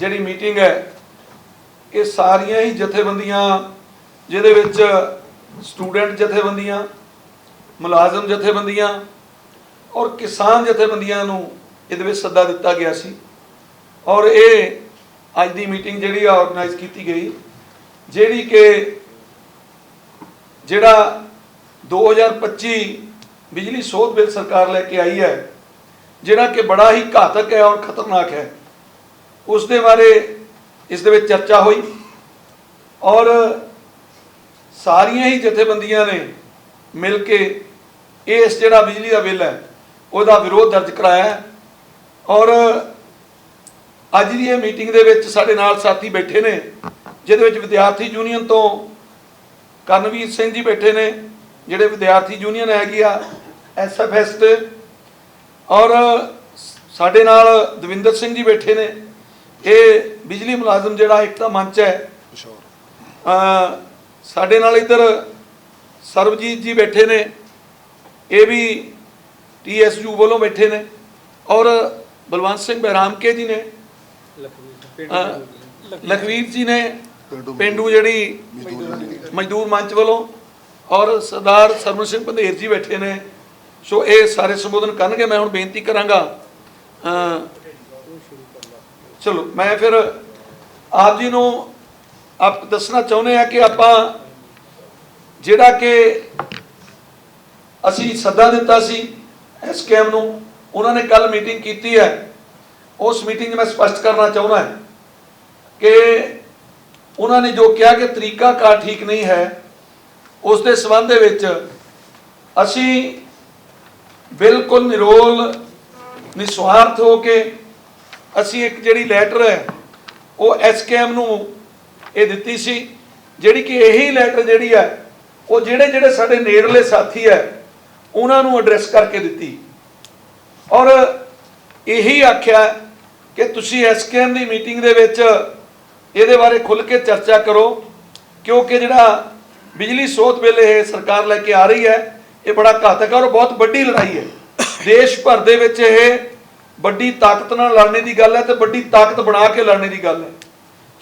ਜਿਹੜੀ ਮੀਟਿੰਗ ਹੈ, ਇਹ ਸਾਰੀਆਂ ਹੀ ਜਥੇਬੰਦੀਆਂ, ਜਿਹਦੇ ਵਿੱਚ ਸਟੂਡੈਂਟ ਜਥੇਬੰਦੀਆਂ, ਮੁਲਾਜ਼ਮ ਜਥੇਬੰਦੀਆਂ ਔਰ ਕਿਸਾਨ ਜਥੇਬੰਦੀਆਂ ਨੂੰ ਇਹਦੇ ਵਿੱਚ ਸੱਦਾ ਦਿੱਤਾ ਗਿਆ ਸੀ। ਔਰ ਇਹ ਅੱਜ ਦੀ ਮੀਟਿੰਗ ਜਿਹੜੀ ਆ ਆਰਗੇਨਾਈਜ਼ ਕੀਤੀ ਗਈ, ਜਿਹੜੀ ਕਿ ਜਿਹੜਾ 2025 ਬਿਜਲੀ ਸੋਧ ਬਿੱਲ ਸਰਕਾਰ ਲੈ ਕੇ ਆਈ ਹੈ, ਜਿਹੜਾ ਕਿ ਬੜਾ ਹੀ ਘਾਤਕ ਹੈ ਔਰ ਖਤਰਨਾਕ ਹੈ। ਉਸ ਦੇ ਬਾਰੇ ਇਸ ਦੇ ਵਿੱਚ ਚਰਚਾ ਹੋਈ ਔਰ ਸਾਰੀਆਂ ਹੀ ਜਥੇਬੰਦੀਆਂ ਨੇ ਮਿਲ ਕੇ ਇਸ ਜਿਹੜਾ ਬਿਜਲੀ ਦਾ ਬਿੱਲ ਹੈ, ਉਹਦਾ ਵਿਰੋਧ ਦਰਜ ਕਰਾਇਆ ਔਰ ਅੱਜ ਦੀ ਇਹ ਮੀਟਿੰਗ ਦੇ ਵਿੱਚ ਸਾਡੇ ਨਾਲ ਸਾਥੀ ਬੈਠੇ ਨੇ, ਜਿਹਦੇ ਵਿੱਚ ਵਿਦਿਆਰਥੀ ਯੂਨੀਅਨ ਤੋਂ ਕਰਨਵੀਰ ਸਿੰਘ ਜੀ ਬੈਠੇ ਨੇ, ਜਿਹੜੇ ਵਿਦਿਆਰਥੀ ਯੂਨੀਅਨ ਹੈਗੀ ਆ ਐਸਐਫਐਸ ਤੇ। ਔਰ ਸਾਡੇ ਨਾਲ ਦਵਿੰਦਰ ਸਿੰਘ ਜੀ ਬੈਠੇ ਨੇ ਇਹ ਬਿਜਲੀ ਮੁਲਾਜ਼ਮ ਜਿਹੜਾ ਇੱਕ ਤਾਂ ਮੰਚ ਹੈ। ਅ ਸਾਡੇ ਨਾਲ ਇੱਧਰ ਸਰਬਜੀਤ ਜੀ ਬੈਠੇ ਨੇ। ਇਹ ਵੀ ਟੀਐਸਯੂ ਵੱਲੋਂ ਬੈਠੇ ਨੇ। ਔਰ ਬਲਵੰਤ ਸਿੰਘ ਬਹਿਰਾਮਕੇ ਜੀ ਨੇ। ਲਖਵੀਰ ਜੀ ਨੇ ਪਿੰਡੂ ਜਿਹੜੀ ਮਜ਼ਦੂਰ ਮੰਚ ਵੱਲੋਂ। ਔਰ ਸਰਦਾਰ ਸਰਵਨ ਸਿੰਘ ਪੰਧੇਰ ਜੀ ਬੈਠੇ ਨੇ। ਸੋ ਇਹ ਸਾਰੇ ਸੰਬੋਧਨ ਕਰਨਗੇ। ਮੈਂ ਹੁਣ ਬੇਨਤੀ ਕਰਾਂਗਾ। ਚਲੋ, ਮੈਂ ਫਿਰ ਆਪ ਜੀ ਨੂੰ ਆਪ ਦੱਸਣਾ ਚਾਹੁੰਦੇ ਆ ਕਿ ਆਪਾਂ ਜਿਹੜਾ ਕਿ ਅਸੀਂ ਸੱਦਾ ਦਿੱਤਾ ਸੀ ਐਸਕੇਐਮ ਨੂੰ, ਉਹਨਾਂ ਨੇ ਕੱਲ ਮੀਟਿੰਗ ਕੀਤੀ ਹੈ। ਉਸ ਮੀਟਿੰਗ 'ਚ ਮੈਂ ਸਪਸ਼ਟ ਕਰਨਾ ਚਾਹੁੰਦਾ ਹਾਂ ਕਿ ਉਹਨਾਂ ਨੇ ਜੋ ਕਿਹਾ ਕਿ ਤਰੀਕਾ ਕਾਰ ਠੀਕ ਨਹੀਂ ਹੈ, ਉਸ ਦੇ ਸੰਬੰਧ ਦੇ ਵਿੱਚ ਅਸੀਂ ਬਿਲਕੁਲ ਨਿਰੋਲ ਨਿਸਵਾਰਥ ਹੋ ਕੇ ਅਸੀਂ ਇੱਕ ਜਿਹੜੀ ਲੈਟਰ ਹੈ, ਉਹ ਐਸਕੇਐਮ ਨੂੰ ਇਹ ਦਿੱਤੀ ਸੀ, ਜਿਹੜੀ ਕਿ ਇਹੀ ਲੈਟਰ ਜਿਹੜੀ ਹੈ, ਉਹ ਜਿਹੜੇ ਜਿਹੜੇ ਸਾਡੇ ਨੇੜਲੇ ਸਾਥੀ ਹੈ, ਉਹਨਾਂ ਨੂੰ ਐਡਰੈਸ ਕਰਕੇ ਦਿੱਤੀ। ਔਰ ਇਹੀ ਆਖਿਆ ਕਿ ਤੁਸੀਂ ਐਸਕੇਐਮ ਦੀ ਮੀਟਿੰਗ ਦੇ ਵਿੱਚ ਇਹਦੇ ਬਾਰੇ ਖੁੱਲ ਕੇ ਚਰਚਾ ਕਰੋ, ਕਿਉਂਕਿ ਜਿਹੜਾ ਬਿਜਲੀ ਸੋਧ ਬਿੱਲ ਇਹ ਸਰਕਾਰ ਲੈ ਕੇ ਆ ਰਹੀ ਹੈ, ਇਹ ਬੜਾ ਘਾਤਕ ਹੈ ਔਰ ਬਹੁਤ ਵੱਡੀ ਲੜਾਈ ਹੈ। ਦੇਸ਼ ਭਰ ਦੇ ਵਿੱਚ ਇਹ ਵੱਡੀ ਤਾਕਤ ਨਾਲ ਲੜਨੇ ਦੀ ਗੱਲ ਹੈ ਤੇ ਵੱਡੀ ਤਾਕਤ ਬਣਾ ਕੇ ਲੜਨੇ ਦੀ ਗੱਲ ਹੈ।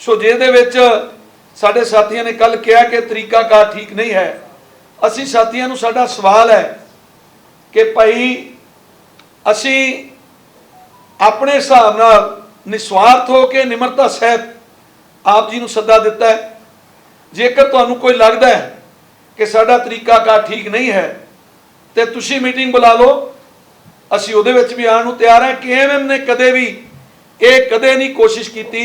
ਸੋ ਜਿਹਦੇ ਵਿੱਚ ਸਾਡੇ ਸਾਥੀਆਂ ਨੇ ਕੱਲ ਕਿਹਾ ਕਿ ਤਰੀਕਾਕਾਰ ਠੀਕ ਨਹੀਂ ਹੈ, ਅਸੀਂ ਸਾਥੀਆਂ ਨੂੰ ਸਾਡਾ ਸਵਾਲ ਹੈ ਕਿ ਭਾਈ ਅਸੀਂ ਆਪਣੇ ਹਿਸਾਬ ਨਾਲ ਨਿਸਵਾਰਥ ਹੋ ਕੇ ਨਿਮਰਤਾ ਸਹਿਤ ਆਪ ਜੀ ਨੂੰ ਸੱਦਾ ਦਿੱਤਾ ਹੈ। ਜੇਕਰ ਤੁਹਾਨੂੰ ਕੋਈ ਲੱਗਦਾ ਹੈ ਕਿ ਸਾਡਾ ਤਰੀਕਾਕਾਰ ਠੀਕ ਨਹੀਂ ਹੈ, ਤੇ ਤੁਸੀਂ ਮੀਟਿੰਗ ਬੁਲਾ ਲਓ। ਅਸੀਂ ਉਹਦੇ ਵਿੱਚ ਵੀ ਆਉਣ ਨੂੰ ਤਿਆਰ ਹਾਂ ਕੇਐਮਐਮ ਨੇ ਕਦੇ ਵੀ ਇਹ ਕਦੇ ਨਹੀਂ ਕੋਸ਼ਿਸ਼ ਕੀਤੀ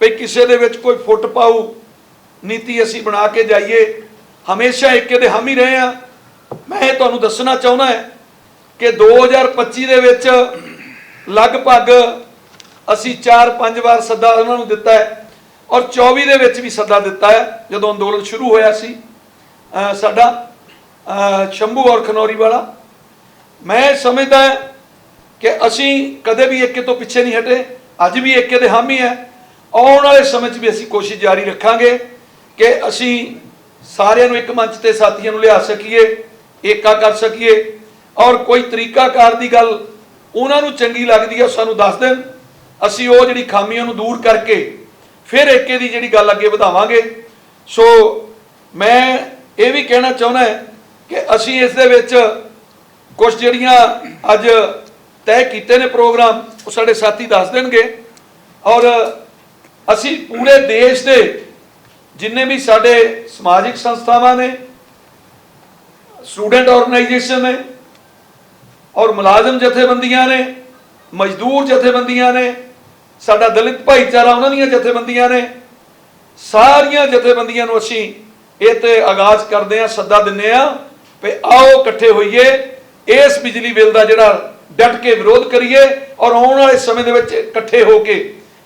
ਵੀ ਕਿਸੇ ਦੇ ਵਿੱਚ ਕੋਈ ਫੁੱਟ ਪਾਉ ਨੀਤੀ ਅਸੀਂ ਬਣਾ ਕੇ ਜਾਈਏ। ਹਮੇਸ਼ਾ ਇੱਕੇ ਦੇ ਹਮ ਹੀ ਰਹੇ ਆ ਮੈਂ ਇਹ ਤੁਹਾਨੂੰ ਦੱਸਣਾ ਚਾਹੁੰਦਾ ਹੈ ਕਿ 2025 ਦੇ ਵਿੱਚ ਲਗਭਗ ਅਸੀਂ 4-5 ਵਾਰ ਸੱਦਾ ਉਹਨਾਂ ਨੂੰ ਦਿੱਤਾ ਹੈ ਔਰ 24 ਦੇ ਵਿੱਚ ਵੀ ਸੱਦਾ ਦਿੱਤਾ ਹੈ, ਜਦੋਂ ਅੰਦੋਲਨ ਸ਼ੁਰੂ ਹੋਇਆ ਸੀ। ਸਾਡਾ ਸ਼ੰਭੂ ਔਰ ਖਨੌਰੀ ਵਾਲਾ ਮੈਂ ਸਮਝਦਾ ਕਿ ਅਸੀਂ ਕਦੇ ਵੀ ਏਕੇ ਤੋਂ ਪਿੱਛੇ ਨਹੀਂ ਹਟੇ, ਅੱਜ ਵੀ ਏਕੇ ਦੇ ਹਾਮੀ ਹੈ। ਆਉਣ ਵਾਲੇ ਸਮੇਂ 'ਚ ਵੀ ਅਸੀਂ ਕੋਸ਼ਿਸ਼ ਜਾਰੀ ਰੱਖਾਂਗੇ ਕਿ ਅਸੀਂ ਸਾਰਿਆਂ ਨੂੰ ਇੱਕ ਮੰਚ ਤੇ ਸਾਥੀਆਂ ਨੂੰ ਲਿਆ ਸਕੀਏ, ਏਕਾ ਕਰ ਸਕੀਏ। ਔਰ ਕੋਈ ਤਰੀਕਾਕਾਰ ਦੀ ਗੱਲ ਉਹਨਾਂ ਨੂੰ ਚੰਗੀ ਲੱਗਦੀ ਹੈ, ਉਹ ਸਾਨੂੰ ਦੱਸ ਦੇਣ। ਅਸੀਂ ਉਹ ਜਿਹੜੀ ਖਾਮੀਆਂ ਨੂੰ ਦੂਰ ਕਰਕੇ ਫਿਰ ਏਕੇ ਦੀ ਜਿਹੜੀ ਗੱਲ ਅੱਗੇ ਵਧਾਵਾਂਗੇ। ਸੋ ਮੈਂ ਇਹ ਵੀ ਕਹਿਣਾ ਚਾਹੁੰਦਾ ਕਿ ਅਸੀਂ ਇਸ ਦੇ ਵਿੱਚ ਕੁਝ ਜਿਹੜੀਆਂ ਅੱਜ ਤੈਅ ਕੀਤੇ ਨੇ ਪ੍ਰੋਗਰਾਮ, ਉਹ ਸਾਡੇ ਸਾਥੀ ਦੱਸ ਦੇਣਗੇ। ਔਰ ਅਸੀਂ ਪੂਰੇ ਦੇਸ਼ ਦੇ ਜਿੰਨੇ ਵੀ ਸਾਡੇ ਸਮਾਜਿਕ ਸੰਸਥਾਵਾਂ ਨੇ, ਸਟੂਡੈਂਟ ਆਰਗੇਨਾਈਜੇਸ਼ਨ ਨੇ, ਔਰ ਮੁਲਾਜ਼ਮ ਜਥੇਬੰਦੀਆਂ ਨੇ, ਮਜ਼ਦੂਰ ਜਥੇਬੰਦੀਆਂ ਨੇ, ਸਾਡਾ ਦਲਿਤ ਭਾਈਚਾਰਾ ਉਹਨਾਂ ਦੀਆਂ ਜਥੇਬੰਦੀਆਂ ਨੇ, ਸਾਰੀਆਂ ਜਥੇਬੰਦੀਆਂ ਨੂੰ ਅਸੀਂ ਇਹ ਤੇ ਆਗਾਜ਼ ਕਰਦੇ ਆ ਸੱਦਾ ਦਿੰਨੇ ਆ ਵੀ ਆਓ ਇਕੱਠੇ ਹੋਈਏ। ਇਸ ਬਿਜਲੀ ਬਿੱਲ ਦਾ ਜਿਹੜਾ ਡਟ ਕੇ ਵਿਰੋਧ ਕਰੀਏ ਔਰ ਆਉਣ ਵਾਲੇ ਸਮੇਂ ਦੇ ਵਿੱਚ ਇਕੱਠੇ ਹੋ ਕੇ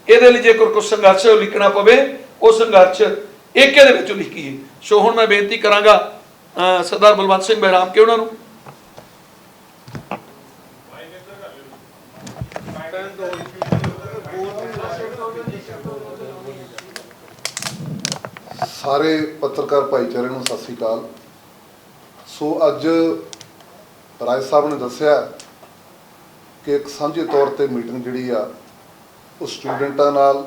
ਇਹਦੇ ਲਈ ਜੇ ਕੋਈ ਸੰਘਰਸ਼ ਲਿਖਣਾ ਪਵੇ, ਉਹ ਸੰਘਰਸ਼ ਏਕੇ ਦੇ ਵਿੱਚ ਲਿਖੀਏ। ਸੋ ਹੁਣ ਮੈਂ ਬੇਨਤੀ ਕਰਾਂਗਾ ਸਰਦਾਰ ਬਲਵੰਤ ਸਿੰਘ ਬਹਿਰਾਮ, ਕੇ ਉਹਨਾਂ ਨੂੰ ਸਾਰੇ ਪੱਤਰਕਾਰ ਭਾਈਚਾਰੇ ਨੂੰ ਸਤਿ ਸ੍ਰੀ ਅਕਾਲ। ਸੋ ਅੱਜ ਰਾਜ ਸਾਹਿਬ ਨੇ ਦੱਸਿਆ ਕਿ ਇੱਕ ਸਾਂਝੇ ਤੌਰ ਤੇ ਮੀਟਿੰਗ ਜਿਹੜੀ ਆ, ਉਹ ਸਟੂਡੈਂਟਾਂ ਨਾਲ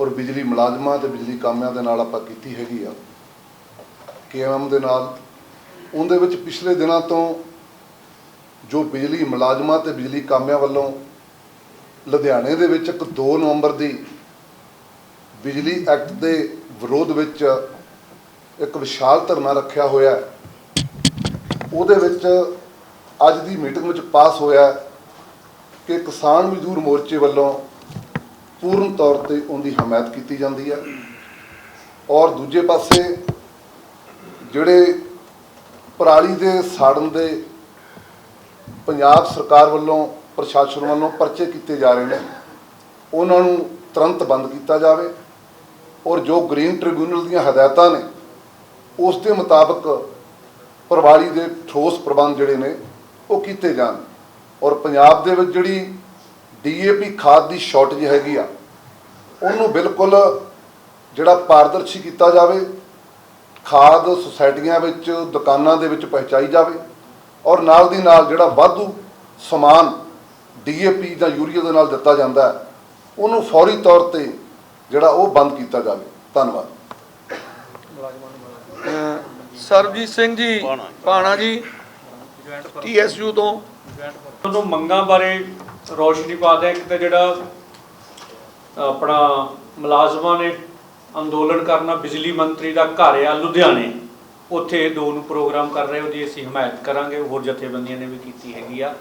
ਔਰ ਬਿਜਲੀ ਮੁਲਾਜ਼ਮਾਂ ਤੇ ਬਿਜਲੀ ਕਾਮਿਆਂ ਦੇ ਨਾਲ ਆਪਾਂ ਕੀਤੀ ਹੈਗੀ ਆ। ਕੇਐਮਐਮ ਦੇ ਨਾਲ। ਉਹਦੇ ਵਿੱਚ ਪਿਛਲੇ ਦਿਨਾਂ ਤੋਂ ਜੋ ਬਿਜਲੀ ਮੁਲਾਜ਼ਮਾਂ ਤੇ ਬਿਜਲੀ ਕਾਮਿਆਂ ਵੱਲੋਂ ਲੁਧਿਆਣੇ ਦੇ ਵਿੱਚ ਇੱਕ 2 ਨਵੰਬਰ ਦੀ ਬਿਜਲੀ ਐਕਟ ਦੇ ਵਿਰੋਧ ਵਿੱਚ ਇੱਕ ਵਿਸ਼ਾਲ ਧਰਨਾ ਰੱਖਿਆ ਹੋਇਆ ਹੈ। ਉਹਦੇ ਵਿੱਚ ਅੱਜ ਦੀ ਮੀਟਿੰਗ ਵਿੱਚ ਪਾਸ ਹੋਇਆ ਕਿ ਕਿਸਾਨ ਮਜ਼ਦੂਰ ਮੋਰਚੇ ਵੱਲੋਂ ਪੂਰਨ ਤੌਰ ਤੇ ਉਹਦੀ ਹਮਾਇਤ ਕੀਤੀ ਜਾਂਦੀ ਹੈ ਔਰ ਦੂਜੇ ਪਾਸੇ ਜਿਹੜੇ ਪਰਾਲੀ ਦੇ ਸਾੜਨ ਦੇ ਪੰਜਾਬ ਸਰਕਾਰ ਵੱਲੋਂ, ਪ੍ਰਸ਼ਾਸਨ ਵੱਲੋਂ ਪਰਚੇ ਕੀਤੇ ਜਾ ਰਹੇ ਨੇ, ਉਹਨਾਂ ਨੂੰ ਤੁਰੰਤ ਬੰਦ ਕੀਤਾ ਜਾਵੇ ਔਰ ਜੋ ਗ੍ਰੀਨ ਟ੍ਰਿਬਿਊਨਲ ਦੀਆਂ ਹਦਾਇਤਾਂ ਨੇ, ਉਸ ਦੇ ਮੁਤਾਬਕ ਪਰਵਾਲੀ ਦੇ ਠੋਸ ਪ੍ਰਬੰਧ ਜਿਹੜੇ ਨੇ ਉਹ ਕੀਤੇ ਜਾਣ। ਔਰ ਪੰਜਾਬ ਦੇ ਵਿੱਚ ਜਿਹੜੀ ਡੀਏਪੀ ਖਾਦ ਦੀ ਸ਼ਾਰਟੇਜ ਹੈਗੀ ਆ ਉਹਨੂੰ ਬਿਲਕੁਲ ਜਿਹੜਾ ਪਾਰਦਰਸ਼ੀ ਕੀਤਾ ਜਾਵੇ ਖਾਦ ਸੁਸਾਇਟੀਆਂ ਵਿੱਚ ਦੁਕਾਨਾਂ ਦੇ ਵਿੱਚ ਪਹੁੰਚਾਈ ਜਾਵੇ ਔਰ ਨਾਲ ਦੀ ਨਾਲ ਜਿਹੜਾ ਵਾਧੂ ਸਮਾਨ ਡੀਏਪੀ ਜਾਂ ਯੂਰੀਆ ਦੇ ਨਾਲ ਦਿੱਤਾ ਜਾਂਦਾ ਹੈ ਉਹਨੂੰ ਫੌਰੀ ਤੌਰ ਤੇ ਜਿਹੜਾ ਉਹ ਬੰਦ ਕੀਤਾ ਜਾਵੇ। ਧੰਨਵਾਦ। ਸਰਬਜੀਤ ਸਿੰਘ ਜੀ। ਪਾਣਾ ਜੀ। ਟੀਐਸਯੂ ਤੋਂ। ਤੁਹਾਨੂੰ ਮੰਗਾਂ ਬਾਰੇ ਰੋਸ਼ਨੀ ਪਾ ਦਿਆਂ ਇੱਕ ਤਾਂ ਜਿਹੜਾ ਆਪਣਾ ਮੁਲਾਜ਼ਮਾਂ ਨੇ ਅੰਦੋਲਨ ਕਰਨਾ ਬਿਜਲੀ ਮੰਤਰੀ ਦਾ ਘਰ ਆ ਲੁਧਿਆਣੇ। ਉੱਥੇ ਦੋ ਨੂੰ ਪ੍ਰੋਗਰਾਮ ਕਰ ਰਹੇ ਉਹਦੀ ਅਸੀਂ ਹਮਾਇਤ ਕਰਾਂਗੇ ਹੋਰ ਜਥੇਬੰਦੀਆਂ ਨੇ ਵੀ ਕੀਤੀ ਹੈਗੀ ਆ।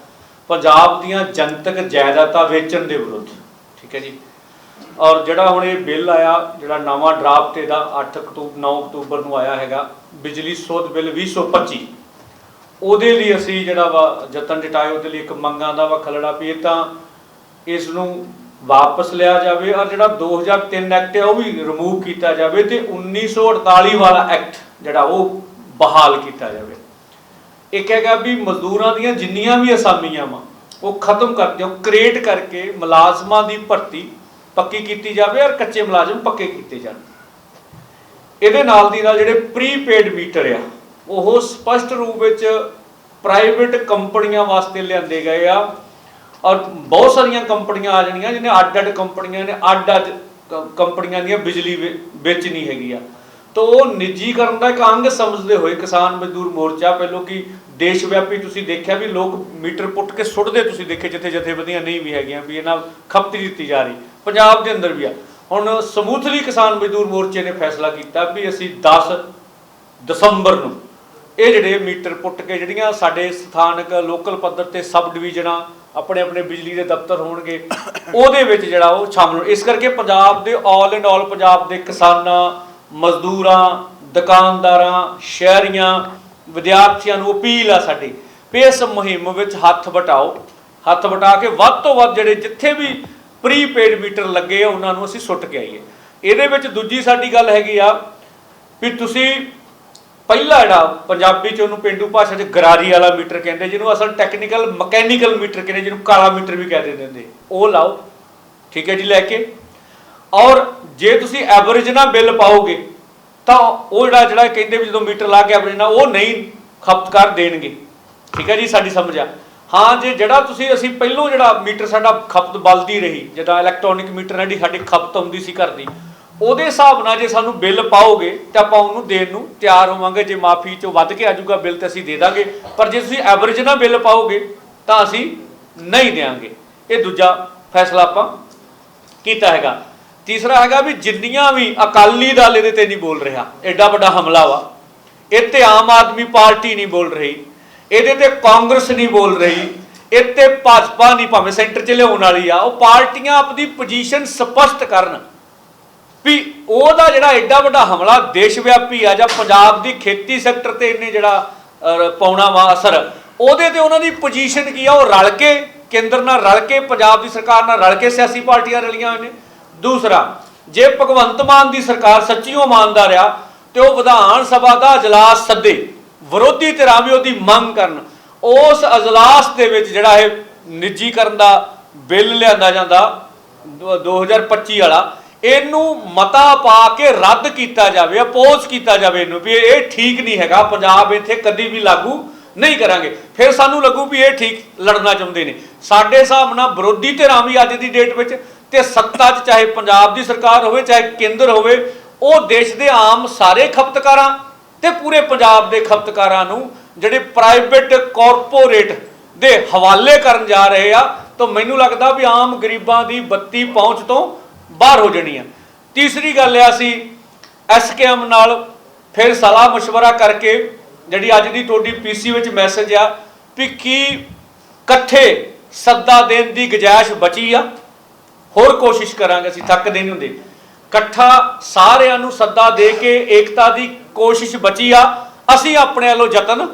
ਪੰਜਾਬ ਦੀਆਂ ਜਨਤਕ ਜਾਇਦਾਦਾਂ ਵੇਚਣ ਦੇ ਵਿਰੁੱਧ ਠੀਕ ਹੈ ਜੀ। ਔਰ ਜਿਹੜਾ ਹੁਣ ਇਹ ਬਿੱਲ ਆਇਆ ਜਿਹੜਾ ਨਵਾਂ ਡਰਾਫਟ ਇਹਦਾ 8 ਅਕਤੂਬਰ 9 ਅਕਤੂਬਰ ਨੂੰ ਆਇਆ ਹੈਗਾ ਬਿਜਲੀ ਸੋਧ ਬਿੱਲ 2025 ਉਹਦੇ ਲਈ ਅਸੀਂ ਜਿਹੜਾ ਵਾ ਯਤਨ ਜਟਾਏ ਉਹਦੇ ਲਈ ਇੱਕ ਮੰਗਾਂ ਦਾ ਵਾ ਖਲੜਾ ਵੀ ਤਾਂ ਇਸ ਨੂੰ ਵਾਪਸ ਲਿਆ ਜਾਵੇ ਔਰ ਜਿਹੜਾ 2003 ਐਕਟ ਹੈ ਉਹ ਵੀ ਰਿਮੂਵ ਕੀਤਾ ਜਾਵੇ ਤੇ 1948 ਵਾਲਾ ਐਕਟ ਜਿਹੜਾ ਉਹ ਬਹਾਲ ਕੀਤਾ ਜਾਵੇ। ਇੱਕ ਹੈਗਾ ਵੀ ਮਜ਼ਦੂਰਾਂ ਦੀਆਂ ਜਿੰਨੀਆਂ ਵੀ ਅਸਾਮੀਆਂ ਵਾ, ਉਹ ਖਤਮ ਕਰ ਦਿਓ ਕ੍ਰੀਏਟ ਕਰਕੇ ਮੁਲਾਜ਼ਮਾਂ ਦੀ ਭਰਤੀ ਪੱਕੀ ਕੀਤੀ ਜਾਵੇ ਔਰ ਕੱਚੇ ਮੁਲਾਜ਼ਮ ਪੱਕੇ ਕੀਤੇ ਜਾਣ। ਇਹਦੇ ਨਾਲ ਦੀ ਨਾਲ ਜਿਹੜੇ ਪ੍ਰੀਪੇਡ ਮੀਟਰ ਆ ਉਹ ਸਪਸ਼ਟ ਰੂਪ ਵਿੱਚ ਪ੍ਰਾਈਵੇਟ ਕੰਪਨੀਆਂ ਵਾਸਤੇ ਲਿਆਂਦੇ ਗਏ ਆ। ਔਰ ਬਹੁਤ ਸਾਰੀਆਂ ਕੰਪਨੀਆਂ ਆ ਜਾਣੀਆਂ ਜਿਹਨੇ ਅੱਡ-ਅੱਡ ਕੰਪਨੀਆਂ ਨੇ ਅੱਡ-ਅੱਡ ਕੰਪਨੀਆਂ ਦੀਆਂ ਬਿਜਲੀ ਵੇ- ਵੇਚਣੀ ਹੈਗੀ ਆ। ਤਾਂ ਉਹ ਨਿੱਜੀਕਰਨ ਦਾ ਇੱਕ ਅੰਗ ਸਮਝਦੇ ਹੋਏ ਕਿਸਾਨ ਮਜ਼ਦੂਰ ਮੋਰਚਾ ਪਹਿਲੋਂ ਕਿ ਦੇਸ਼ ਵਿਆਪੀ ਤੁਸੀਂ ਦੇਖਿਆ ਵੀ ਲੋਕ ਮੀਟਰ ਪੁੱਟ ਕੇ ਸੁੱਟਦੇ ਤੁਸੀਂ ਦੇਖੇ ਜਿੱਥੇ ਜਥੇਬੰਦੀਆਂ ਨਹੀਂ ਵੀ ਹੈਗੀਆਂ, ਵੀ ਇਹਨਾਂ ਖਪਤੀ ਦਿੱਤੀ ਜਾ ਰਹੀ। ਪੰਜਾਬ ਦੇ ਅੰਦਰ ਵੀ ਆ। ਹੁਣ ਸਮੂਥਲੀ ਕਿਸਾਨ ਮਜ਼ਦੂਰ ਮੋਰਚੇ ਨੇ ਫੈਸਲਾ ਕੀਤਾ ਵੀ ਅਸੀਂ 10 ਦਸੰਬਰ ਨੂੰ ਇਹ ਜਿਹੜੇ ਮੀਟਰ ਪੁੱਟ ਕੇ ਜਿਹੜੀਆਂ ਸਾਡੇ ਸਥਾਨਕ ਲੋਕਲ ਪੱਧਰ ਤੇ ਸਬ ਡਿਵੀਜ਼ਨਾਂ ਆਪਣੇ ਆਪਣੇ ਬਿਜਲੀ ਦੇ ਦਫ਼ਤਰ ਹੋਣਗੇ, ਉਹਦੇ ਵਿੱਚ ਜਿਹੜਾ ਉਹ ਸ਼ਾਮਲ ਹੋਣ। ਇਸ ਕਰਕੇ ਪੰਜਾਬ ਦੇ ਆਲ ਐਂਡ ਆਲ ਪੰਜਾਬ ਦੇ ਕਿਸਾਨਾਂ, ਮਜ਼ਦੂਰਾਂ, ਦੁਕਾਨਦਾਰਾਂ, ਸ਼ਹਿਰੀਆਂ, ਵਿਦਿਆਰਥੀਆਂ ਨੂੰ ਅਪੀਲ ਆ ਸਾਡੀ ਵੀ ਇਸ ਮੁਹਿੰਮ ਵਿੱਚ ਹੱਥ ਵਟਾਓ ਹੱਥ ਵਟਾ ਕੇ ਵੱਧ ਤੋਂ ਵੱਧ ਜਿਹੜੇ ਜਿੱਥੇ ਵੀ ਪ੍ਰੀਪੇਡ ਮੀਟਰ ਲੱਗੇ ਆ, ਉਹਨਾਂ ਨੂੰ ਅਸੀਂ ਸੁੱਟ ਕੇ ਆਈਏ ਇਹਦੇ ਵਿੱਚ ਦੂਜੀ ਸਾਡੀ ਗੱਲ ਹੈਗੀ ਆ ਵੀ ਤੁਸੀਂ ਪਹਿਲਾ ਜਿਹੜਾ ਪੰਜਾਬੀ ਚ ਉਹਨੂੰ ਪਿੰਡੂ ਭਾਸ਼ਾ ਚ ਗਰਾਰੀ ਵਾਲਾ ਮੀਟਰ ਕਹਿੰਦੇ, ਜਿਹਨੂੰ ਅਸਲ ਟੈਕਨੀਕਲ ਮਕੈਨੀਕਲ ਮੀਟਰ ਕਹਿੰਦੇ, ਜਿਹਨੂੰ ਕਾਲਾ ਮੀਟਰ ਵੀ ਕਹਿ ਦਿੰਦੇ ਹੁੰਦੇ ਉਹ ਲਾਓ। ਠੀਕ ਹੈ ਜੀ, ਲੈ ਕੇ। ਔਰ ਜੇ ਤੁਸੀਂ ਐਵਰੇਜ ਨਾਲ ਬਿੱਲ ਪਾਓਗੇ, ਤਾਂ ਉਹ ਜਿਹੜਾ ਜਿਹੜਾ ਕਹਿੰਦੇ ਵੀ ਜਦੋਂ ਮੀਟਰ ਲਾ ਕੇ ਐਵਰੇਜ ਨਾਲ ਉਹ ਨਹੀਂ ਖਪਤਕਾਰ ਦੇਣਗੇ। ਠੀਕ ਹੈ ਜੀ, ਸਾਡੀ ਸਮਝ ਆ। ਹਾਂ, ਜੇ ਜਿਹੜਾ ਤੁਸੀਂ, ਅਸੀਂ ਪਹਿਲੋਂ ਜਿਹੜਾ ਮੀਟਰ ਸਾਡਾ ਖਪਤ ਬਲਦੀ ਰਹੀ ਜਿਹੜਾ ਇਲੈਕਟ੍ਰੋਨਿਕ ਮੀਟਰ ਨਾਲ ਜਿਹੜੀ, ਸਾਡੀ ਖਪਤ ਹੁੰਦੀ ਸੀ ਘਰ ਦੀ ਉਹਦੇ ਹਿਸਾਬ ਨਾਲ ਜੇ ਸਾਨੂੰ ਬਿੱਲ ਪਾਓਗੇ ਤਾਂ ਆਪਾਂ ਉਹਨੂੰ ਦੇਣ ਨੂੰ ਤਿਆਰ ਹੋਵਾਂਗੇ। ਜੇ ਮਾਫੀ ਚੋਂ ਵੱਧ ਕੇ ਆਜੂਗਾ ਬਿੱਲ ਤਾਂ ਅਸੀਂ ਦੇ ਦਾਂਗੇ। ਪਰ ਜੇ ਤੁਸੀਂ ਐਵਰੇਜ ਨਾਲ ਬਿੱਲ ਪਾਓਗੇ ਤਾਂ ਅਸੀਂ ਨਹੀਂ ਦੇਾਂਗੇ ਇਹ ਦੂਜਾ ਫੈਸਲਾ ਆਪਾਂ ਕੀਤਾ ਹੈਗਾ। ਤੀਸਰਾ ਹੈਗਾ ਵੀ ਜਿੰਨੀਆਂ ਵੀ ਅਕਾਲੀ ਦਲ ਇਹਦੇ ਤੇ ਨਹੀਂ ਬੋਲ ਰਿਹਾ। ਐਡਾ ਵੱਡਾ ਹਮਲਾ ਵਾ। ਇਹ ਤੇ ਆਮ ਆਦਮੀ ਪਾਰਟੀ ਨਹੀਂ ਬੋਲ ਰਹੀ। ਇਹਦੇ ਤੇ ਕਾਂਗਰਸ ਨਹੀਂ ਬੋਲ ਰਹੀ। ਇਹ ਤੇ ਭਾਜਪਾ ਨਹੀਂ, ਭਾਵੇਂ ਸੈਂਟਰ 'ਚ ਲਿਆਉਣ ਵਾਲੀ ਆ। ਉਹ ਪਾਰਟੀਆਂ ਆਪਣੀ ਪੋਜੀਸ਼ਨ ਸਪਸ਼ਟ ਕਰਨ। ਵੀ ਉਹਦਾ ਜਿਹੜਾ ਐਡਾ ਵੱਡਾ ਹਮਲਾ ਦੇਸ਼ ਵਿਆਪੀ ਆ ਜਾਂ ਪੰਜਾਬ ਦੀ ਖੇਤੀ ਸੈਕਟਰ ਤੇ ਇਹਨੇ ਜਿਹੜਾ ਪਾਉਣਾ ਵਾ ਅਸਰ, ਉਹਦੇ ਤੇ ਉਹਨਾਂ ਦੀ ਪੋਜੀਸ਼ਨ ਕੀ ਆ? ਉਹ ਰਲ ਕੇ ਕੇਂਦਰ ਨਾਲ ਰਲ ਕੇ, ਪੰਜਾਬ ਦੀ ਸਰਕਾਰ ਨਾਲ ਰਲ ਕੇ ਸਿਆਸੀ ਪਾਰਟੀਆਂ ਰਲੀਆਂ ਹੋਈਆਂ ਨੇ। ਦੂਸਰਾ, ਜੇ ਭਗਵੰਤ ਮਾਨ ਦੀ ਸਰਕਾਰ ਸੱਚੀਓ ਇਮਾਨਦਾਰ ਆ, ਤੇ ਉਹ ਵਿਧਾਨ ਸਭਾ ਦਾ ਅਜਲਾਸ ਸੱਦੇ, ਵਿਰੋਧੀ ਧਿਰਾਂ ਵੀ ਉਹਦੀ ਮੰਗ ਕਰਨ, ਉਸ ਅਜਲਾਸ ਦੇ ਵਿੱਚ ਜਿਹੜਾ ਇਹ ਨਿੱਜੀਕਰਨ ਦਾ ਬਿੱਲ ਲਿਆਂਦਾ ਜਾਂਦਾ, ਦੋ- 2025 ਵਾਲਾ ਇਹਨੂੰ ਮਤਾ ਪਾ ਕੇ ਰੱਦ ਕੀਤਾ ਜਾਵੇ ਅਪੋਜ਼ ਕੀਤਾ ਜਾਵੇ ਇਹਨੂੰ, ਵੀ ਇਹ ਠੀਕ ਨਹੀਂ ਹੈਗਾ, ਪੰਜਾਬ ਇੱਥੇ ਕਦੀ ਵੀ ਲਾਗੂ ਨਹੀਂ ਕਰਾਂਗੇ। ਫਿਰ ਸਾਨੂੰ ਲੱਗੂ ਵੀ ਇਹ ਠੀਕ ਲੜਨਾ ਚਾਹੁੰਦੇ ਨੇ। ਸਾਡੇ ਹਿਸਾਬ ਨਾਲ ਵਿਰੋਧੀ ਧਿਰਾਂ ਵੀ ਅੱਜ ਦੀ ਡੇਟ ਵਿੱਚ ਤੇ ਸੱਤਾ 'ਚ ਚਾਹੇ ਪੰਜਾਬ ਦੀ ਸਰਕਾਰ ਹੋਵੇ, ਚਾਹੇ ਕੇਂਦਰ ਹੋਵੇ, ਉਹ ਦੇਸ਼ ਦੇ ਆਮ ਸਾਰੇ ਖਪਤਕਾਰਾਂ ਤੇ ਪੂਰੇ ਪੰਜਾਬ ਦੇ ਖਪਤਕਾਰਾਂ ਨੂੰ ਜਿਹੜੇ ਪ੍ਰਾਈਵੇਟ ਕਾਰਪੋਰੇਟ ਦੇ ਹਵਾਲੇ ਕਰਨ ਜਾ ਰਹੇ ਆ, ਤਾਂ ਮੈਨੂੰ ਲੱਗਦਾ ਵੀ ਆਮ ਗਰੀਬਾਂ ਦੀ ਬੱਤੀ ਪਹੁੰਚ ਤੋਂ ਬਾਹਰ ਹੋ ਜਾਣੀ ਆ। ਤੀਸਰੀ ਗੱਲ ਆ ਸੀ ਐਸਕੇਐਮ ਨਾਲ ਫਿਰ ਸਲਾਹ مشਵਰਾ ਕਰਕੇ ਜਿਹੜੀ ਅੱਜ ਦੀ ਤੁਹਾਡੀ ਪੀਸੀ ਵਿੱਚ ਮੈਸੇਜ ਆ ਵੀ ਕੀ ਇਕੱਠੇ ਸੱਦਾ ਦੇਣ ਦੀ ਗੁਜਾਇਸ਼ ਬਚੀ ਆ? ਹੋਰ ਕੋਸ਼ਿਸ਼ ਕਰਾਂਗੇ ਅਸੀਂ ਥੱਕਦੇ ਨਹੀਂ ਹੁੰਦੇ। ਇਕੱਠਾ ਸਾਰਿਆਂ ਨੂੰ ਸੱਦਾ ਦੇ ਕੇ ਏਕਤਾ ਦੀ ਕੋਸ਼ਿਸ਼ ਬਚੀ ਆ ਅਸੀਂ ਆਪਣੇ ਵੱਲੋਂ ਯਤਨ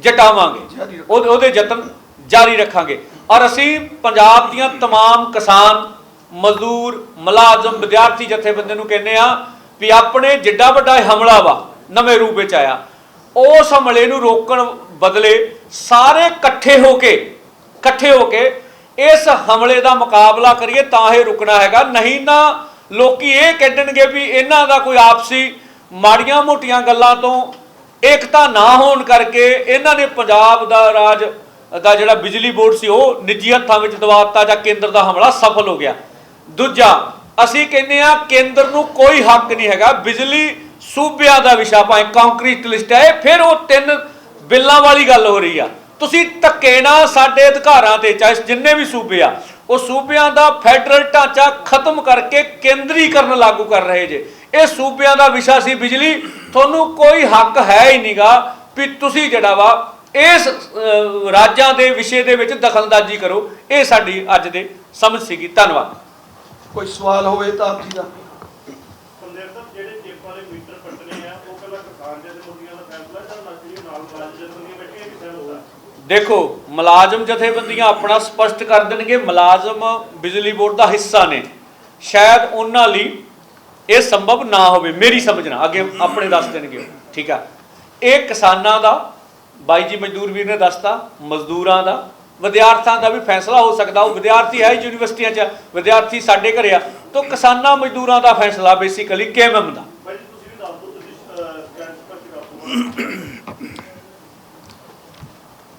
ਜਟਾਵਾਂਗੇ। ਉਹਦੇ ਯਤਨ ਜਾਰੀ ਰੱਖਾਂਗੇ। ਔਰ ਅਸੀਂ ਪੰਜਾਬ ਦੀਆਂ ਤਮਾਮ ਕਿਸਾਨ ਮਜ਼ਦੂਰ, ਮੁਲਾਜ਼ਮ, ਵਿਦਿਆਰਥੀ ਜਥੇਬੰਦੀ ਨੂੰ ਕਹਿੰਦੇ ਆ ਵੀ ਆਪਣੇ ਜਿੱਡਾ ਵੱਡਾ ਹਮਲਾ ਵਾ, ਨਵੇਂ ਰੂਪ ਵਿੱਚ ਆਇਆ। ਉਸ ਹਮਲੇ ਨੂੰ ਰੋਕਣ ਬਦਲੇ ਸਾਰੇ ਇਕੱਠੇ ਹੋ ਕੇ, ਇਕੱਠੇ ਹੋ ਕੇ ਇਸ ਹਮਲੇ ਦਾ ਮੁਕਾਬਲਾ ਕਰੀਏ ਤਾਂ ਇਹ ਰੁਕਣਾ ਹੈਗਾ। ਨਹੀਂ ਨਾ ਲੋਕੀ ਇਹ ਕਹਿਣਗੇ ਵੀ ਇਹਨਾਂ ਦਾ ਕੋਈ ਆਪਸੀ ਮਾੜੀਆਂ ਮੋਟੀਆਂ ਗੱਲਾਂ ਤੋਂ ਏਕਤਾ ਨਾ ਹੋਣ ਕਰਕੇ ਇਹਨਾਂ ਨੇ ਪੰਜਾਬ ਦਾ ਰਾਜ ਦਾ ਜਿਹੜਾ ਬਿਜਲੀ ਬੋਰਡ ਸੀ, ਉਹ ਨਿੱਜੀ ਹੱਥਾਂ ਵਿੱਚ ਦਵਾਤਾ ਜਾਂ ਕੇਂਦਰ ਦਾ ਹਮਲਾ ਸਫਲ ਹੋ ਗਿਆ। ਦੂਜਾ, ਅਸੀਂ ਕਹਿੰਦੇ ਆ ਕੇਂਦਰ ਨੂੰ ਕੋਈ ਹੱਕ ਨਹੀਂ ਹੈਗਾ, ਬਿਜਲੀ ਸੂਬਿਆਂ ਦਾ ਵਿਸ਼ਾ ਭਾਵੇਂ ਕੰਕਰੀਟ ਲਿਸਟ ਹੈ, ਫਿਰ ਉਹ ਤਿੰਨ ਬਿੱਲਾਂ ਵਾਲੀ ਗੱਲ ਹੋ ਰਹੀ ਆ। ਤੁਸੀਂ ਧੱਕੇ ਨਾਲ ਸਾਡੇ ਅਧਿਕਾਰਾਂ ਤੇ, ਚਾਹੇ ਜਿੰਨੇ ਵੀ ਸੂਬੇ ਆ, ਉਹ ਸੂਬਿਆਂ ਦਾ ਫੈਡਰਲ ਢਾਂਚਾ ਖਤਮ ਕਰਕੇ ਕੇਂਦਰੀਕਰਨ ਲਾਗੂ ਕਰ ਰਹੇ ਜੇ। ਇਹ ਸੂਬਿਆਂ ਦਾ ਵਿਸ਼ਾ ਸੀ ਬਿਜਲੀ, ਤੁਹਾਨੂੰ ਕੋਈ ਹੱਕ ਹੈ ਹੀ ਨਹੀਂਗਾ ਵੀ ਤੁਸੀਂ ਜਿਹੜਾ ਵਾ, ਇਸ ਰਾਜਾਂ ਦੇ ਵਿਸ਼ੇ ਦੇ ਵਿੱਚ ਦਖਲਅੰਦਾਜ਼ੀ ਕਰੋ। ਇਹ ਸਾਡੀ ਅੱਜ ਦੇ ਸਮਝ ਸੀਗੀ। ਧੰਨਵਾਦ। ਕੋਈ ਸਵਾਲ ਹੋਵੇ ਤਾਂ ਆਪ ਜੀ ਦਾ। ਪੰਦੇਰ ਸਾਹਿਬ ਜਿਹੜੇ ਚਿੱਪ ਵਾਲੇ ਮੀਟਰ ਕੱਟਣੇ ਆ ਉਹ ਪਹਿਲਾਂ ਕਿਸਾਨ ਜਥੇਬੰਦੀਆਂ ਦਾ ਫੈਸਲਾ ਜਾਂ ਨਕਲੀ ਨਾਲ ਮੁਲਾਜ਼ਮ ਜਥੇਬੰਦੀਆਂ ਬੈਠੀਆਂ ਕਿ ਸਹਿਮਤ ਆ ਦੇਖੋ ਮੁਲਾਜ਼ਮ ਜਥੇਬੰਦੀਆਂ ਆਪਣਾ ਸਪਸ਼ਟ ਕਰ ਦੇਣਗੇ ਮੁਲਾਜ਼ਮ ਬਿਜਲੀ ਬੋਰਡ ਦਾ ਹਿੱਸਾ ਨੇ। ਸ਼ਾਇਦ ਉਹਨਾਂ ਲਈ ਇਹ ਸੰਭਵ ਨਾ ਹੋਵੇ ਮੇਰੀ ਸਮਝ ਨਾਲ ਅੱਗੇ ਆਪਣੇ ਦੱਸ ਦੇਣਗੇ ਠੀਕ ਆ। ਇਹ ਕਿਸਾਨਾਂ ਦਾ ਬਾਈ ਜੀ ਮਜ਼ਦੂਰ ਵੀਰ ਨੇ ਦੱਸਤਾ ਮਜ਼ਦੂਰਾਂ ਦਾ ਵਿਦਿਆਰਥੀਆਂ ਦਾ ਵੀ ਫੈਸਲਾ ਹੋ ਸਕਦਾ ਉਹ ਵਿਦਿਆਰਥੀ ਹੈ ਯੂਨੀਵਰਸਿਟੀਆਂ 'ਚ ਵਿਦਿਆਰਥੀ ਸਾਡੇ ਘਰੇ ਆ ਤੋਂ ਕਿਸਾਨਾਂ ਮਜ਼ਦੂਰਾਂ ਦਾ ਫੈਸਲਾ ਬੇਸਿਕਲੀ ਕੇਐਮਐਮ ਦਾ।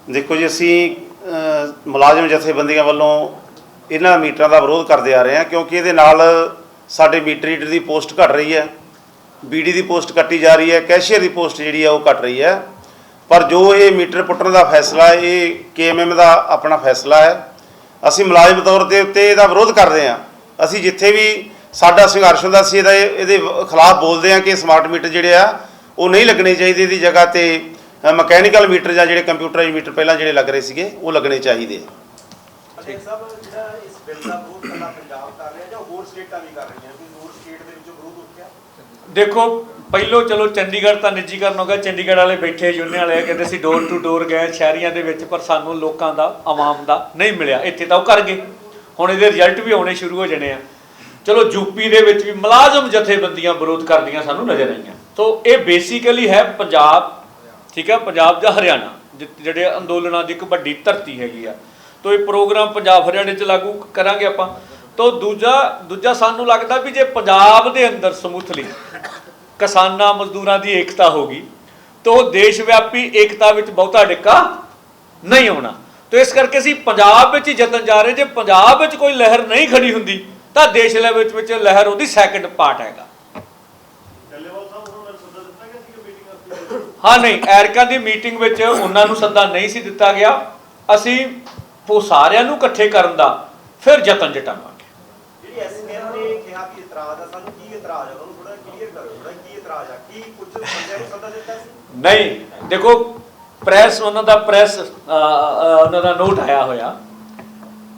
ਦੇਖੋ ਜੀ ਅਸੀਂ ਮੁਲਾਜ਼ਮ ਜਥੇਬੰਦੀਆਂ ਵੱਲੋਂ ਇਹਨਾਂ ਮੀਟਰਾਂ ਦਾ ਵਿਰੋਧ ਕਰਦੇ ਆ ਰਹੇ ਹਾਂ ਕਿਉਂਕਿ ਇਹਦੇ ਨਾਲ ਸਾਡੇ ਮੀਟਰ ਰੀਡਰ ਦੀ ਪੋਸਟ ਘਟ ਰਹੀ ਹੈ ਬੀਡੀ ਦੀ ਪੋਸਟ ਕੱਟੀ ਜਾ ਰਹੀ ਹੈ ਕੈਸ਼ੀਅਰ ਦੀ ਪੋਸਟ ਜਿਹੜੀ ਹੈ ਉਹ ਘਟ ਰਹੀ ਹੈ। ਪਰ ਜੋ ਇਹ ਮੀਟਰ ਪੁੱਟਣ ਦਾ ਫੈਸਲਾ ਹੈ, ਇਹ ਕੇਐਮਐਮ ਦਾ ਆਪਣਾ ਫੈਸਲਾ ਹੈ। ਅਸੀਂ ਮੁਲਾਜ਼ਮ ਤੌਰ ਦੇ ਉੱਤੇ ਇਹਦਾ ਵਿਰੋਧ ਕਰਦੇ ਹਾਂ। ਅਸੀਂ ਜਿੱਥੇ ਵੀ ਸਾਡਾ ਸੰਘਰਸ਼ ਹੁੰਦਾ ਸੀ ਇਹਦਾ ਇਹਦੇ ਖਿਲਾਫ ਬੋਲਦੇ ਹਾਂ ਕਿ ਸਮਾਰਟ ਮੀਟਰ ਜਿਹੜੇ ਆ ਉਹ ਨਹੀਂ ਲੱਗਣੇ ਚਾਹੀਦੇ ਇਹਦੀ ਜਗ੍ਹਾ ਤੇ ਮਕੈਨੀਕਲ ਮੀਟਰ ਜਾਂ ਜਿਹੜੇ ਕੰਪਿਊਟਰਾਈਜ਼ ਮੀਟਰ ਪਹਿਲਾਂ ਜਿਹੜੇ ਲੱਗ ਰਹੇ ਸੀਗੇ ਉਹ ਲੱਗਣੇ ਚਾਹੀਦੇ। ਅਜੇ ਸਾਹਿਬ ਜਿਹੜਾ ਇਸ ਬਿੱਲ ਦਾ ਵਿਰੋਧ ਕੱਲਾ ਪੰਜਾਬ ਕਰ ਰਿਹਾ ਜਾਂ ਹੋਰ ਸਟੇਟਾਂ ਵੀ ਕਰ ਰਹੀਆਂ ਵੀ ਹੋਰ ਸਟੇਟ ਦੇ ਵਿੱਚੋਂ ਵਿਰੋਧ ਉੱਠਿਆ? ਦੇਖੋ ਪਹਿਲੋ ਚਲੋ ਚੰਡੀਗੜ੍ਹ ਤਾਂ ਨਿੱਜੀਕਰਨ ਹੋ ਗਿਆ ਚੰਡੀਗੜ੍ਹ ਵਾਲੇ ਬੈਠੇ ਯੂਨੀਅਨ ਵਾਲੇ ਕਹਿੰਦੇ ਸੀ ਡੋਰ ਟੂ ਡੋਰ ਗਏ ਸ਼ਹਿਰੀਆਂ ਦੇ ਵਿੱਚ, ਪਰ ਸਾਨੂੰ ਲੋਕਾਂ ਦਾ, ਆਵਾਮ ਦਾ ਨਹੀਂ ਮਿਲਿਆ। ਇੱਥੇ ਤਾਂ ਉਹ ਕਰ ਗਏ। ਹੁਣ ਇਹਦੇ ਰਿਜ਼ਲਟ ਵੀ ਆਉਣੇ ਸ਼ੁਰੂ ਹੋ ਜਾਣੇ ਆ। ਚਲੋ ਯੂਪੀ ਦੇ ਵਿੱਚ ਵੀ ਮੁਲਾਜ਼ਮ ਜਥੇਬੰਦੀਆਂ ਵਿਰੋਧ ਕਰਦੀਆਂ ਸਾਨੂੰ ਨਜ਼ਰ ਆਈਆਂ। ਤੋਂ ਇਹ ਬੇਸਿਕਲੀ ਹੈ ਪੰਜਾਬ, ਠੀਕ ਹੈ ਪੰਜਾਬ ਜਾਂ ਹਰਿਆਣਾ, ਜਿ- ਜਿਹੜੇ ਅੰਦੋਲਨਾਂ ਦੀ ਇੱਕ ਵੱਡੀ ਧਰਤੀ ਹੈਗੀ ਆ। ਤੋਂ ਇਹ ਪ੍ਰੋਗਰਾਮ ਪੰਜਾਬ ਹਰਿਆਣੇ 'ਚ ਲਾਗੂ ਕਰਾਂਗੇ ਆਪਾਂ। ਤੋਂ ਦੂਜਾ ਦੂਜਾ ਸਾਨੂੰ ਲੱਗਦਾ ਵੀ ਜੇ ਪੰਜਾਬ ਦੇ ਅੰਦਰ ਸਮੂਥਲੀ ਕਿਸਾਨਾਂ ਮਜ਼ਦੂਰਾਂ ਦੀ ਏਕਤਾ ਹੋਗੀ ਤਾਂ ਉਹ ਦੇਸ਼ ਵਿਆਪੀ ਏਕਤਾ ਵਿੱਚ ਬਹੁਤਾ ਡਿੱਕਾ ਨਹੀਂ ਆਉਣਾ। ਤੋਂ ਇਸ ਕਰਕੇ ਅਸੀਂ ਪੰਜਾਬ ਵਿੱਚ ਹੀ ਯਤਨ ਜਾ ਰਹੇ ਜੇ ਪੰਜਾਬ ਵਿੱਚ ਕੋਈ ਲਹਿਰ ਨਹੀਂ ਖੜੀ ਹੁੰਦੀ ਤਾਂ ਦੇਸ਼ ਲੈਵਲ ਵਿੱਚ ਵਿੱਚ ਲਹਿਰ ਉਹਦੀ ਸੈਕੰਡ ਪਾਰਟ ਹੈਗਾ। ਹਾਂ। ਨਹੀਂ ਐਰਕਾ ਦੀ ਮੀਟਿੰਗ ਵਿੱਚ ਉਹਨਾਂ ਨੂੰ ਸੱਦਾ ਨਹੀਂ ਸੀ ਦਿੱਤਾ ਗਿਆ। ਅਸੀਂ ਉਹ ਸਾਰਿਆਂ ਨੂੰ ਇਕੱਠੇ ਕਰਨ ਦਾ ਫਿਰ ਯਤਨ ਜਟਾਵਾਂਗੇ। ਜਿਹੜੀ ਐਸਕੇਐਮ ਨੇ ਕਿਹਾ ਕਿ ਇਤਰਾਜ਼ ਆ ਸਾਨੂੰ ਕੀ ਇਤਰਾਜ਼ ਆ ਉਹਨੂੰ ਥੋੜਾ ਕਲੀਅਰ ਕਰੋ ਥੋੜਾ ਕੀ ਇਤਰਾਜ਼ ਆ ਕੀ ਕੁਝ ਬੰਦਿਆਂ ਨੂੰ ਸੱਦਾ ਦਿੱਤਾ ਸੀ ਨਹੀਂ ਦੇਖੋ ਪ੍ਰੈਸ ਉਹਨਾਂ ਦਾ ਪ੍ਰੈਸ ਉਹਨਾਂ ਦਾ ਨੋਟ ਆਇਆ ਹੋਇਆ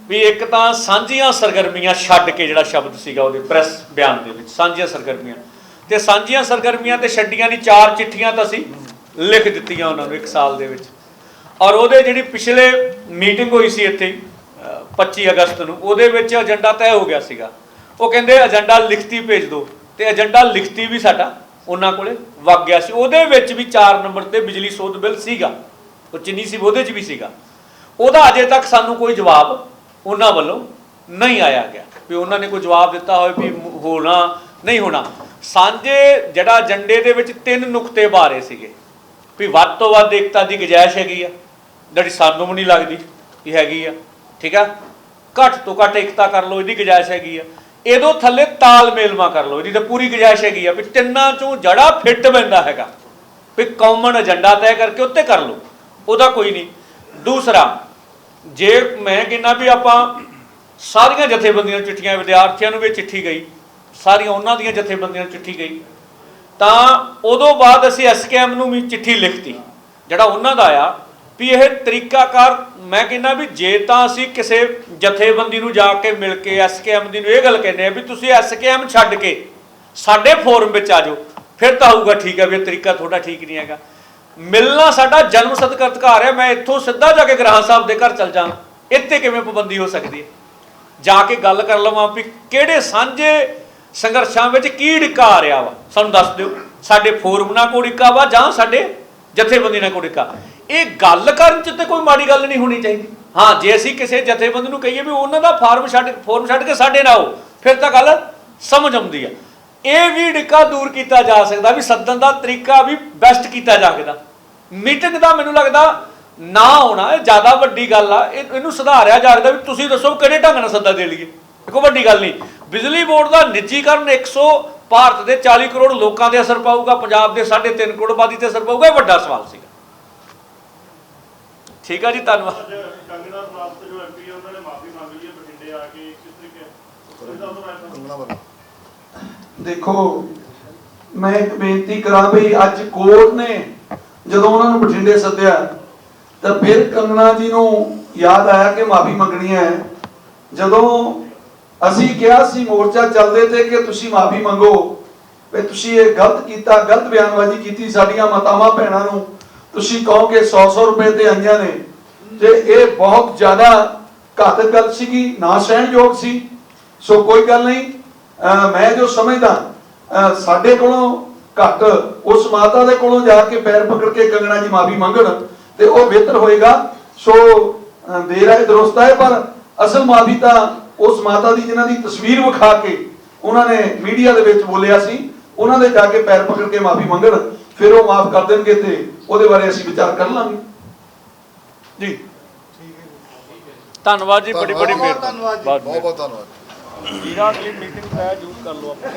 ਵੀ ਇੱਕ ਤਾਂ ਸਾਂਝੀਆਂ ਸਰਗਰਮੀਆਂ ਛੱਡ ਕੇ ਜਿਹੜਾ ਸ਼ਬਦ ਸੀਗਾ ਉਹਦੇ ਪ੍ਰੈਸ ਬਿਆਨ ਦੇ ਵਿੱਚ ਸਾਂਝੀਆਂ ਸਰਗਰਮੀਆਂ। ਤੇ ਸਾਂਝੀਆਂ ਸਰਗਰਮੀਆਂ ਤੇ ਛੱਡੀਆਂ ਦੀ ਚਾਰ ਚਿੱਠੀਆਂ ਤਾਂ ਅਸੀਂ ਲਿਖ ਦਿੱਤੀਆਂ ਉਹਨਾਂ ਨੂੰ ਇੱਕ ਸਾਲ ਦੇ ਵਿੱਚ। ਔਰ ਉਹਦੇ ਜਿਹੜੀ ਪਿਛਲੇ ਮੀਟਿੰਗ ਹੋਈ ਸੀ ਇੱਥੇ ਅਹ, 25 ਅਗਸਤ ਨੂੰ ਉਹਦੇ ਵਿੱਚ ਏਜੰਡਾ ਤੈਅ ਹੋ ਗਿਆ ਸੀਗਾ। ਉਹ ਕਹਿੰਦੇ ਏਜੰਡਾ ਲਿਖਤੀ ਭੇਜ ਦਿਓ। ਤੇ ਏਜੰਡਾ ਲਿਖਤੀ ਵੀ ਸਾਡਾ ਉਹਨਾਂ ਕੋਲੇ ਵਗ ਗਿਆ ਸੀ। ਉਹਦੇ ਵਿੱਚ ਵੀ 4 ਨੰਬਰ ਤੇ ਬਿਜਲੀ ਸੋਧ ਬਿੱਲ ਸੀਗਾ। ਉਹ ਚਿੰਨੀ ਸੀ, ਉਹਦੇ 'ਚ ਵੀ ਸੀਗਾ। ਉਹਦਾ ਅਜੇ ਤੱਕ ਸਾਨੂੰ ਕੋਈ ਜਵਾਬ ਉਹਨਾਂ ਵੱਲੋਂ ਨਹੀਂ ਆਇਆ ਗਿਆ। ਵੀ ਉਹਨਾਂ ਨੇ ਕੋਈ ਜਵਾਬ ਦਿੱਤਾ ਹੋਵੇ ਵੀ ਹੋਣਾ, ਨਹੀਂ ਹੋਣਾ। ਸਾਂਝੇ ਜਿਹੜਾ ਏਜੰਡੇ ਦੇ ਵਿੱਚ ਤਿੰਨ ਨੁਕਤੇ ਬਾਰੇ ਸੀਗੇ। ਵੀ ਵੱਧ ਤੋਂ ਵੱਧ ਏਕਤਾ ਦੀ ਗੁਜਾਇਸ਼ ਹੈਗੀ ਆ। ਜਿਹੜੀ ਸਾਨੂੰ ਵੀ ਨਹੀਂ ਲੱਗਦੀ ਕਿ ਹੈਗੀ ਆ। ਠੀਕ ਆ? ਘੱਟ ਤੋਂ ਘੱਟ ਏਕਤਾ ਕਰ ਲਓ, ਇਹਦੀ ਗੁਜਾਇਸ਼ ਹੈਗੀ ਆ। ਇਹਦੋਂ ਥੱਲੇ ਤਾਲਮੇਲਮਾ ਕਰ ਲਓ, ਇਹਦੀ ਪੂਰੀ ਗੁਜਾਇਸ਼ ਹੈਗੀ ਆ ਵੀ ਤਿੰਨਾਂ ਚੋਂ ਜੜਾ ਫਿੱਟ ਬੰਦਾ ਹੈਗਾ। ਵੀ ਕਾਮਨ ਏਜੰਡਾ ਤੈਅ ਕਰਕੇ ਉੱਤੇ ਕਰ ਲਓ, ਉਹਦਾ ਕੋਈ ਨਹੀਂ। ਦੂਸਰਾ, ਜੇ ਮੈਂ ਕਹਿੰਦਾ ਵੀ ਆਪਾਂ ਸਾਰੀਆਂ ਜਥੇਬੰਦੀਆਂ ਨੂੰ ਚਿੱਠੀਆਂ, ਵਿਦਿਆਰਥੀਆਂ ਨੂੰ ਵੀ ਚਿੱਠੀ ਗਈ, ਸਾਰੀਆਂ ਉਹਨਾਂ ਦੀਆਂ ਜਥੇਬੰਦੀਆਂ ਨੂੰ ਚਿੱਠੀ ਗਈ, ਤਾਂ ਉਦੋਂ ਬਾਅਦ ਅਸੀਂ ਐਸਕੇਐਮ ਨੂੰ ਵੀ ਚਿੱਠੀ ਲਿਖਤੀ, ਜਿਹੜਾ ਉਹਨਾਂ ਦਾ ਆ ਵੀ ਇਹ ਤਰੀਕਾਕਾਰ, ਮੈਂ ਕਹਿੰਦਾ ਵੀ ਜੇ ਤਾਂ ਅਸੀਂ ਕਿਸੇ ਜਥੇਬੰਦੀ ਨੂੰ ਜਾ ਕੇ ਮਿਲ ਕੇ ਐਸਕੇਐਮ ਦੀ ਨੂੰ ਇਹ ਗੱਲ ਕਹਿੰਦੇ ਆ ਵੀ ਤੁਸੀਂ ਐਸਕੇਐਮ ਛੱਡ ਕੇ ਸਾਡੇ ਫੋਰਮ ਵਿੱਚ ਆ ਜਾਓ, ਫਿਰ ਤਾਂ ਹੋਊਗਾ ਠੀਕ ਹੈ ਵੀ ਇਹ ਤਰੀਕਾ ਤੁਹਾਡਾ ਠੀਕ ਨਹੀਂ ਹੈਗਾ। ਮਿਲਣਾ ਸਾਡਾ ਜਨਮ ਸਦਕਾ ਅਧਿਕਾਰ ਹੈ ਮੈਂ ਇੱਥੋਂ ਸਿੱਧਾ ਜਾ ਕੇ ਗ੍ਰਾਹ ਸਾਹਿਬ ਦੇ ਘਰ ਚਲ ਜਾਵਾਂ, ਇੱਥੇ ਕਿਵੇਂ ਪਾਬੰਦੀ ਹੋ ਸਕਦੀ ਹੈ? ਜਾ ਕੇ ਗੱਲ ਕਰ ਲਵਾਂ ਵੀ ਕਿਹੜੇ ਸਾਂਝੇ ਸੰਘਰਸ਼ਾਂ ਵਿੱਚ ਕੀ ਡਿੱਕਾ ਆ ਰਿਹਾ ਵਾ, ਸਾਨੂੰ ਦੱਸ ਦਿਓ, ਸਾਡੇ ਫੋਰਮ ਨਾਲ ਕੋਈ ਡਿੱਕਾ ਵਾ ਜਾਂ ਸਾਡੇ ਜਥੇਬੰਦੀ ਨਾਲ ਕੋਈ ਡਿੱਕਾ ਇਹ ਗੱਲ ਕਰਨ ਚ ਤੇ ਕੋਈ ਮਾੜੀ ਗੱਲ ਨਹੀਂ ਹੋਣੀ ਚਾਹੀਦੀ। ਹਾਂ, ਜੇ ਅਸੀਂ ਕਿਸੇ ਜਥੇਬੰਦੀ ਨੂੰ ਕਹੀਏ ਵੀ ਉਹਨਾਂ ਦਾ ਫਾਰਮ ਛੱਡ, ਫੋਰਮ ਛੱਡ ਕੇ ਸਾਡੇ ਨਾਲ ਆਓ, ਫਿਰ ਤਾਂ ਗੱਲ ਸਮਝ ਆਉਂਦੀ ਆ। ਇਹ ਵੀ ਡਿੱਕਾ ਦੂਰ ਕੀਤਾ ਜਾ ਸਕਦਾ ਵੀ ਸੱਦਣ ਦਾ ਤਰੀਕਾ ਵੀ ਬੈਸਟ ਕੀਤਾ ਜਾ ਸਕਦਾ ਮੀਟਿੰਗ ਦਾ ਮੈਨੂੰ ਲੱਗਦਾ ਨਾ ਹੋਣਾ ਇਹ ਜ਼ਿਆਦਾ ਵੱਡੀ ਗੱਲ ਆ। ਇਹ- ਇਹਨੂੰ ਸੁਧਾਰਿਆ ਜਾ ਸਕਦਾ ਵੀ ਤੁਸੀਂ ਦੱਸੋ ਕਿਹੜੇ ਢੰਗ ਨਾਲ ਸੱਦਾ ਦੇ ਲਈਏ। ਇਹ ਕੋਈ ਵੱਡੀ ਗੱਲ ਨਹੀਂ। ਬਿਜਲੀ ਬੋਰਡ ਦਾ ਨਿੱਜੀਕਰਨ 100 ਭਾਰਤ ਦੇ 40 ਕਰੋੜ ਲੋਕਾਂ ਤੇ ਅਸਰ ਪਾਊਗਾ, ਪੰਜਾਬ ਦੇ 3.5 ਕਰੋੜ ਆਬਾਦੀ ਤੇ ਅਸਰ ਪਾਊਗਾ, ਇਹ ਵੱਡਾ ਸਵਾਲ ਸੀਗਾ। ਠੀਕ ਆ ਜੀ ਧੰਨਵਾਦ। ਅੱਜ ਕੰਗਨਾ ਰਣਾਵਤ ਜੋ ਐਮਪੀ ਉਹਨਾਂ ਨੇ ਮਾਫੀ ਮੰਗ ਲਈ ਹੈ ਬਠਿੰਡੇ ਆ ਕੇ ਕਿਸ ਤਰੀਕੇ ਦੇਖੋ ਮੈਂ ਇੱਕ ਬੇਨਤੀ ਕਰਾਂ ਵੀ ਅੱਜ ਕੋਰਟ ਨੇ ਜਦੋਂ ਉਹਨਾਂ ਨੂੰ ਬਠਿੰਡੇ ਸੱਦਿਆ ਤਾਂ ਫਿਰ ਕੰਗਣਾ ਜੀ ਨੂੰ ਯਾਦ ਆਇਆ ਕਿ ਮਾਫੀ ਮੰਗਣੀ ਹੈ। ਜਦੋਂ ਅਸੀਂ ਕਿਹਾ ਸੀ ਮੋਰਚਾ ਚੱਲਦੇ ਤੇ ਕਿ ਤੁਸੀਂ ਮਾਫੀ ਮੰਗੋ ਵੀ ਤੁਸੀਂ ਇਹ ਗਲਤ ਕੀਤਾ ਗਲਤ ਬਿਆਨਬਾਜ਼ੀ ਕੀਤੀ ਸਾਡੀਆਂ ਮਾਤਾਵਾਂ ਭੈਣਾਂ ਨੂੰ ਤੁਸੀਂ ਕਹੋਗੇ ਕਿ 100-100 ਰੁਪਏ ਤੇ ਆਈਆਂ ਨੇ। ਤੇ ਇਹ ਬਹੁਤ ਜ਼ਿਆਦਾ ਘਾਤਕ ਗੱਲ ਸੀਗੀ, ਨਾ ਸਹਿਣਯੋਗ ਸੀ। ਸੋ ਕੋਈ ਗੱਲ ਨਹੀਂ ਮੈਂ ਜੋ ਸਮਝਦਾ ਸਾਡੇ ਕੋਲੋਂ ਘੱਟ ਉਸ ਮਾਤਾ ਦੇ ਕੋਲੋਂ ਜਾ ਕੇ ਪੈਰ ਪਕੜ ਕੇ ਕੰਗਣਾ ਜੀ ਮਾਫੀ ਮੰਗਣ ਤੇ ਉਹ ਬਿਹਤਰ ਹੋਏਗਾ। ਸੋ, ਅਹ ਦੇਰ ਹੈ ਦਰੁਸਤ ਹੈ ਪਰ ਅਸਲ ਮਾਫੀ ਤਾਂ ਉਸ ਮਾਤਾ ਦੀ ਜਿਨ੍ਹਾਂ ਦੀ ਤਸਵੀਰ ਵਿਖਾ ਕੇ ਉਹਨਾਂ ਨੇ ਮੀਡੀਆ ਦੇ ਵਿੱਚ ਬੋਲਿਆ ਸੀ, ਉਹਨਾਂ ਦੇ ਜਾ ਕੇ ਪੈਰ ਪਕੜ ਕੇ ਮਾਫੀ ਮੰਗਣ। ਫਿਰ ਉਹ ਮਾਫ ਕਰ ਦੇਣਗੇ ਤੇ ਉਹਦੇ ਬਾਰੇ ਅਸੀਂ ਵਿਚਾਰ ਕਰ ਲਾਂਗੇ। ਜੀ। ਧੰਨਵਾਦ ਜੀ ਬੜੀ ਬੜੀ ਬਹੁਤ ਧੰਨਵਾਦ ਮਿਹਰਬਾਨੀ। ਜੀ। ਬਹੁਤ ਬਹੁਤ ਧੰਨਵਾਦ। ਵੀਰਾਂ ਅਗਲੀ ਮੀਟਿੰਗ ਤੈਅ ਜ਼ਰੂਰ ਕਰ ਲਓ ਆਪਾਂ